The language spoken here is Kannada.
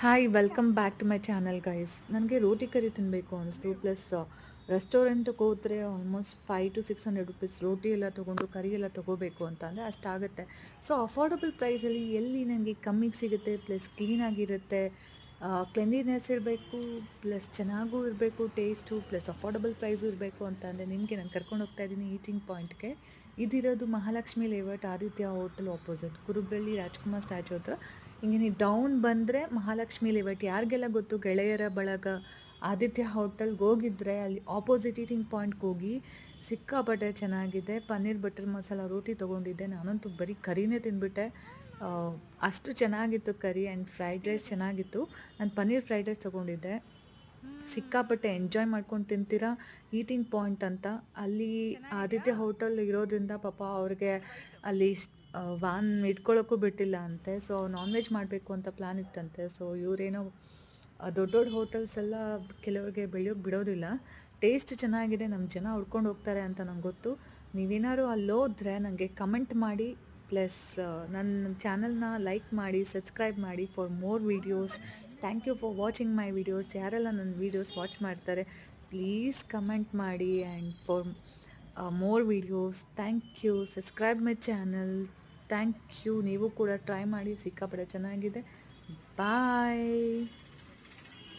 Hi welcome back to my channel guys ನನಗೆ ರೋಟಿ ಕರಿ ತಿನ್ನಬೇಕು ಅನಿಸ್ತು. ಪ್ಲಸ್ ರೆಸ್ಟೋರೆಂಟ್ಗೆ ಹೋದರೆ almost five to six hundred rupees ರೋಟಿ ಎಲ್ಲ ತೊಗೊಂಡು ಕರಿ ಎಲ್ಲ ತೊಗೋಬೇಕು ಅಂತ ಅಂದರೆ ಅಷ್ಟಾಗುತ್ತೆ. ಸೊ ಅಫೋರ್ಡಬಲ್ ಪ್ರೈಸಲ್ಲಿ ಎಲ್ಲಿ ನನಗೆ ಕಮ್ಮಿಗೆ ಸಿಗುತ್ತೆ ಪ್ಲಸ್ ಕ್ಲೀನಾಗಿರುತ್ತೆ ಕ್ಲೆನ್ಲಿನೆಸ್ ಇರಬೇಕು ಪ್ಲಸ್ ಚೆನ್ನಾಗೂ ಇರಬೇಕು ಟೇಸ್ಟು ಪ್ಲಸ್ ಅಫೋರ್ಡಬಲ್ ಪ್ರೈಸು ಇರಬೇಕು ಅಂತ ಅಂದರೆ ನಿಮಗೆ ನಾನು ಕರ್ಕೊಂಡು ಹೋಗ್ತಾ ಇದ್ದೀನಿ ಈಟಿಂಗ್ ಪಾಯಿಂಟ್ಗೆ ಇದಿರೋದು Mahalakshmi layout Aditya hotel opposite Kuruballi Rajkumar statue ಹತ್ರ. ಹಿಂಗೆ ಡೌನ್ ಬಂದರೆ ಮಹಾಲಕ್ಷ್ಮಿ ಲೇಔಟ್ ಯಾರಿಗೆಲ್ಲ ಗೊತ್ತು? ಗೆಳೆಯರ ಬಳಗ. ಆದಿತ್ಯ ಹೋಟೆಲ್ಗೆ ಹೋಗಿದ್ರೆ ಅಲ್ಲಿ ಆಪೋಸಿಟ್ ಈಟಿಂಗ್ ಪಾಯಿಂಟ್ಗೆ ಹೋಗಿ ಸಿಕ್ಕಾಪಟ್ಟೆ ಚೆನ್ನಾಗಿದೆ. ಪನ್ನೀರ್ ಬಟರ್ ಮಸಾಲ ರೋಟಿ ತೊಗೊಂಡಿದ್ದೆ. ನಾನಂತೂ ಬರೀ ಕರಿನೇ ತಿಂದ್ಬಿಟ್ಟೆ. ಅಷ್ಟು ಚೆನ್ನಾಗಿತ್ತು ಕರಿ ಆ್ಯಂಡ್ ಫ್ರೈಡ್ ರೈಸ್ ಚೆನ್ನಾಗಿತ್ತು. ನಾನು ಪನ್ನೀರ್ ಫ್ರೈಡ್ ರೈಸ್ ತೊಗೊಂಡಿದ್ದೆ. ಸಿಕ್ಕಾಪಟ್ಟೆ ಎಂಜಾಯ್ ಮಾಡ್ಕೊಂಡು ತಿಂತೀರಾ? ಈಟಿಂಗ್ ಪಾಯಿಂಟ್ ಅಂತ. ಅಲ್ಲಿ ಆದಿತ್ಯ ಹೋಟೆಲ್ ಇರೋದ್ರಿಂದ ಪಾಪ ಅವ್ರಿಗೆ ಅಲ್ಲಿ ವ್ಯಾನ್ ಇಟ್ಕೊಳ್ಳೋಕ್ಕೂ ಬಿಟ್ಟಿಲ್ಲ ಅಂತೆ. ಸೊ ನಾನ್ ವೆಜ್ ಮಾಡಬೇಕು ಅಂತ ಪ್ಲ್ಯಾನ್ ಇತ್ತಂತೆ. ಸೊ ಇವರೇನೋ ದೊಡ್ಡ ದೊಡ್ಡ ಹೋಟೆಲ್ಸ್ ಎಲ್ಲ ಕೆಲವ್ರಿಗೆ ಬೆಳೆಯೋಕ್ಕೆ ಬಿಡೋದಿಲ್ಲ. ಟೇಸ್ಟ್ ಚೆನ್ನಾಗಿದೆ ನಮ್ಮ ಜನ ಹುಡ್ಕೊಂಡು ಹೋಗ್ತಾರೆ ಅಂತ ನಂಗೆ ಗೊತ್ತು. ನೀವೇನಾದ್ರು ಅಲ್ಲಿ ಹೋದ್ರೆ ನನಗೆ ಕಮೆಂಟ್ ಮಾಡಿ. ಪ್ಲಸ್ ನನ್ನ ಚಾನಲ್ನ ಲೈಕ್ ಮಾಡಿ ಸಬ್ಸ್ಕ್ರೈಬ್ ಮಾಡಿ for more videos thank you for watching my videos ಯಾರೆಲ್ಲ ನನ್ನ ವೀಡಿಯೋಸ್ ವಾಚ್ ಮಾಡ್ತಾರೆ ಪ್ಲೀಸ್ ಕಮೆಂಟ್ ಮಾಡಿ and for more videos thank you subscribe my channel thank you ನೀವು ಕೂಡ ಟ್ರೈ ಮಾಡಿ, ಸಿಕ್ಕಾಪಟ್ಟೆ ಚೆನ್ನಾಗಿದೆ. ಬಾಯ್